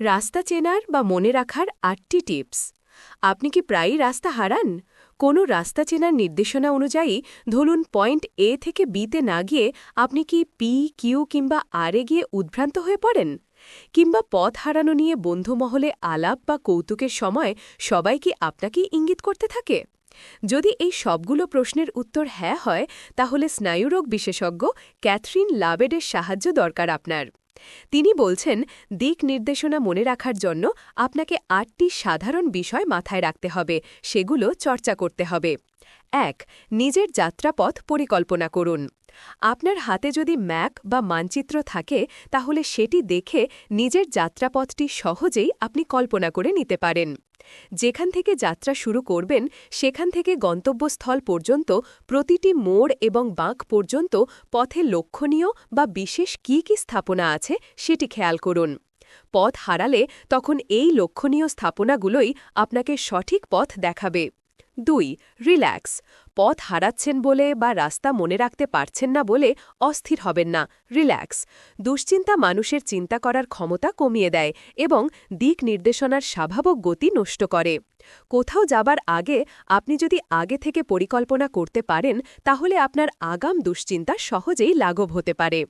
রাস্তা চেনার বা মনে রাখার আটটি টিপস। আপনি কি প্রায়ই রাস্তা হারান? কোনো রাস্তা চেনার নির্দেশনা অনুযায়ী ধরুন পয়েন্ট এ থেকে বিতে না গিয়ে আপনি কি পি কিউ কিংবা আরে গিয়ে উদ্ভ্রান্ত হয়ে পড়েন? কিংবা পথ হারানো নিয়ে বন্ধুমহলে আলাপ বা কৌতুকের সময় সবাই কি আপনাকেই ইঙ্গিত করতে থাকে? যদি এই সবগুলো প্রশ্নের উত্তর হ্যাঁ হয়, তাহলে স্নায়ুরোগ বিশেষজ্ঞ ক্যাথরিন লাবেডের সাহায্য দরকার আপনার। তিনি বলছেন, দিক নির্দেশনা মনে রাখার জন্য আপনাকে আটটি সাধারণ বিষয় মাথায় রাখতে হবে, সেগুলো চর্চা করতে হবে। এক, নিজের যাত্রাপথ পরিকল্পনা করুন। আপনার হাতে যদি ম্যাক বা মানচিত্র থাকে, তাহলে সেটি দেখে নিজের যাত্রাপথটি সহজেই আপনি কল্পনা করে নিতে পারেন। যেখান থেকে যাত্রা শুরু করবেন, সেখান থেকে গন্তব্যস্থল পর্যন্ত, প্রতিটি মোড় এবং বাঁক পর্যন্ত পথে লক্ষণীয় বা বিশেষ কি কি স্থাপনা আছে সেটি খেয়াল করুন। পথ হারালে তখন এই লক্ষণীয় স্থাপনাগুলোই আপনাকে সঠিক পথ দেখাবে। দুই রিল্যাক্স পথ হারাচ্ছেন বলে বা রাস্তা মনে রাখতে পারছেন না বলে অস্থির হবেন না রিল্যাক্স দুশ্চিন্তা মানুষের চিন্তা করার ক্ষমতা কমিয়ে দেয় এবং দিক নির্দেশনার স্বাভাবিক গতি নষ্ট করে। কোথাও যাবার আগে আপনি যদি আগে থেকে পরিকল্পনা করতে পারেন, তাহলে আপনার আগাম দুশ্চিন্তা সহজেই লাঘব হতে পারে।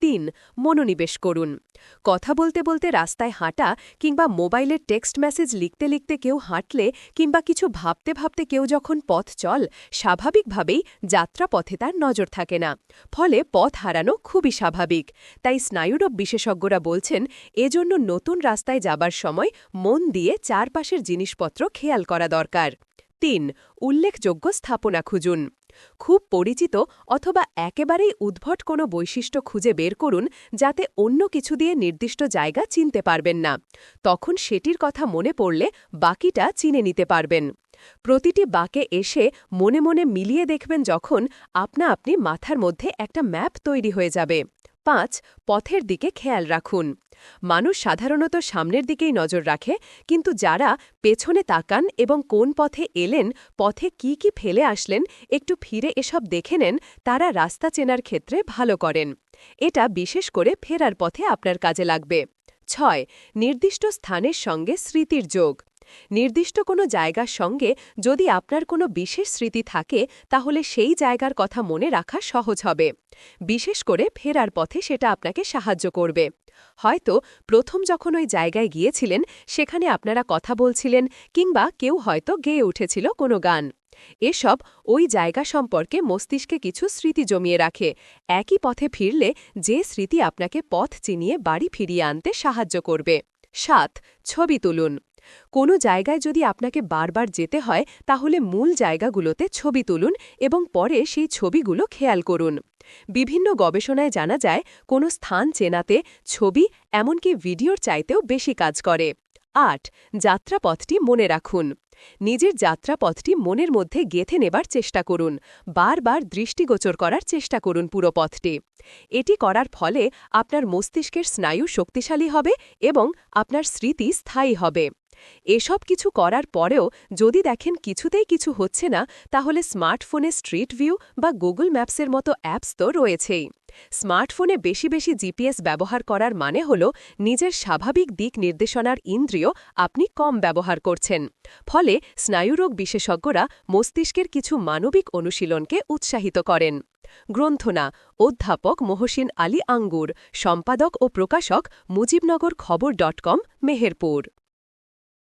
তিন মনোনিবেশ করুন। কথা বলতে বলতে রাস্তায় হাঁটা কিংবা মোবাইলের টেক্সট মেসেজ লিখতে লিখতে কেউ হাঁটলে কিংবা কিছু ভাবতে ভাবতে কেউ যখন পথ চল, স্বাভাবিকভাবেই যাত্রাপথে তার নজর থাকে না। ফলে পথ হারানো খুবই স্বাভাবিক। তাই স্নায়ুরোগ বিশেষজ্ঞরা বলছেন, এজন্য নতুন রাস্তায় যাবার সময় মন দিয়ে চারপাশের জিনিসপত্র খেয়াল করা দরকার। তিন, উল্লেখযোগ্য স্থাপনা খুঁজুন। খুব পরিচিত অথবা একেবারেই উদ্ভট কোনো বৈশিষ্ট্য খুঁজে বের করুন যাতে অন্য কিছু দিয়ে নির্দিষ্ট জায়গা চিনতে পারবেন না। তখন সেটির কথা মনে পড়লে বাকিটা চিনে নিতে পারবেন। প্রতিটি বাকে এসে মনে মনে মিলিয়ে দেখবেন যখন আপনা আপনি মাথার মধ্যে একটা ম্যাপ তৈরি হয়ে যাবে। পাঁচ, পথের দিকে খেয়াল রাখুন। মানুষ সাধারণত সামনের দিকেই নজর রাখে, কিন্তু যারা পেছনে তাকান এবং কোন পথে এলেন, পথে কি কি ফেলে আসলেন, একটু ফিরে এসব দেখে নেন, তারা রাস্তা চেনার ক্ষেত্রে ভালো করেন। এটা বিশেষ করে ফেরার পথে আপনার কাজে লাগবে। ছয়, নির্দিষ্ট স্থানের সঙ্গে স্মৃতির যোগ। নির্দিষ্ট কোনো জায়গার সঙ্গে যদি আপনার কোনো বিশেষ স্মৃতি থাকে, তাহলে সেই জায়গার কথা মনে রাখা সহজ হবে। বিশেষ করে ফেরার পথে সেটা আপনাকে সাহায্য করবে। হয়তো প্রথম যখন ওই জায়গায় গিয়েছিলেন, সেখানে আপনারা কথা বলছিলেন কিংবা কেউ হয়তো গেয়ে উঠেছিল কোনো গান। এসব ওই জায়গা সম্পর্কে মস্তিষ্কে কিছু স্মৃতি জমিয়ে রাখে। একই পথে ফিরলে যে স্মৃতি আপনাকে পথ চিনিয়ে বাড়ি ফিরিয়ে আনতে সাহায্য করবে। সাত, ছবি তুলুন। কোনো জায়গায় যদি আপনাকে বারবার যেতে হয়, তাহলে মূল জায়গাগুলোতে ছবি তুলুন এবং পরে সেই ছবিগুলো খেয়াল করুন। বিভিন্ন গবেষণায় জানা যায়, কোনো স্থান চেনাতে ছবি এমনকি ভিডিওর চাইতেও বেশি কাজ করে। আট, যাত্রাপথটি মনে রাখুন। নিজের যাত্রাপথটি মনের মধ্যে গেথে নেবার চেষ্টা করুন। বারবার দৃষ্টিগোচর করার চেষ্টা করুন পুরো পথটি। এটি করার ফলে আপনার মস্তিষ্কের স্নায়ু শক্তিশালী হবে এবং আপনার স্মৃতি স্থায়ী হবে। এসব কিছু করার পরেও যদি দেখেন কিছুতেই কিছু হচ্ছে না, তাহলে স্মার্টফোনে স্ট্রিট ভিউ বা গুগল ম্যাপসের মতো অ্যাপস তো রয়েছেই। স্মার্টফোনে বেশি বেশি জিপিএস ব্যবহার করার মানে হল নিজের স্বাভাবিক দিক নির্দেশনার ইন্দ্রিয় আপনি কম ব্যবহার করছেন। ফলে স্নায়ুরোগ বিশেষজ্ঞরা মস্তিষ্কের কিছু মানবিক অনুশীলনকে উৎসাহিত করেন। গ্রন্থনা, অধ্যাপক মহসিন আলী আঙ্গুর, সম্পাদক ও প্রকাশক মুজিবনগর খবর ডট কম, মেহেরপুর।